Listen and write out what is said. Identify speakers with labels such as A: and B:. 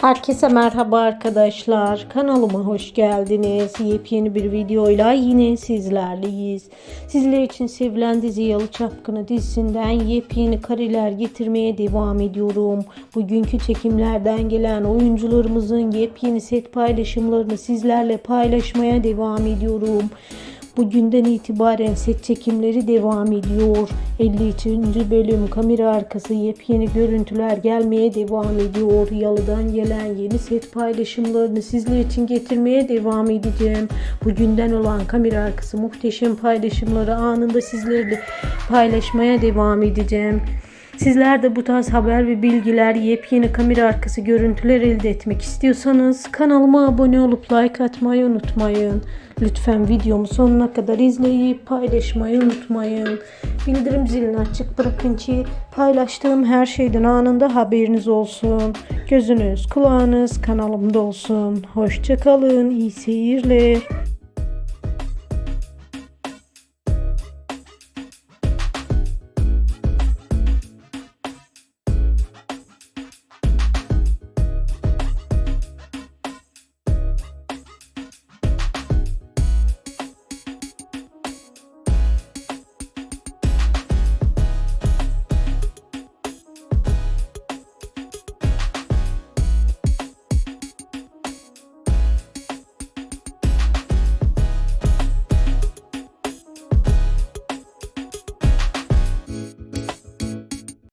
A: Herkese merhaba arkadaşlar. Kanalıma hoş geldiniz. Yepyeni bir videoyla yine sizlerleyiz. Sizler için sevilen dizi Yalı Çapkını dizisinden yepyeni kareler getirmeye devam ediyorum. Bugünkü çekimlerden gelen oyuncularımızın yepyeni set paylaşımlarını sizlerle paylaşmaya devam ediyorum. Bugünden itibaren set çekimleri devam ediyor. 53. bölüm kamera arkası yepyeni görüntüler gelmeye devam ediyor. Yalıdan gelen yeni set paylaşımlarını sizler için getirmeye devam edeceğim. Bugünden olan kamera arkası muhteşem paylaşımları anında sizlerle paylaşmaya devam edeceğim. Sizler de bu tarz haber ve bilgiler, yepyeni kamera arkası görüntüler elde etmek istiyorsanız kanalıma abone olup like atmayı unutmayın. Lütfen videomu sonuna kadar izleyip paylaşmayı unutmayın. Bildirim zilini açık bırakın ki paylaştığım her şeyden anında haberiniz olsun. Gözünüz, kulağınız kanalımda olsun. Hoşçakalın, iyi seyirler.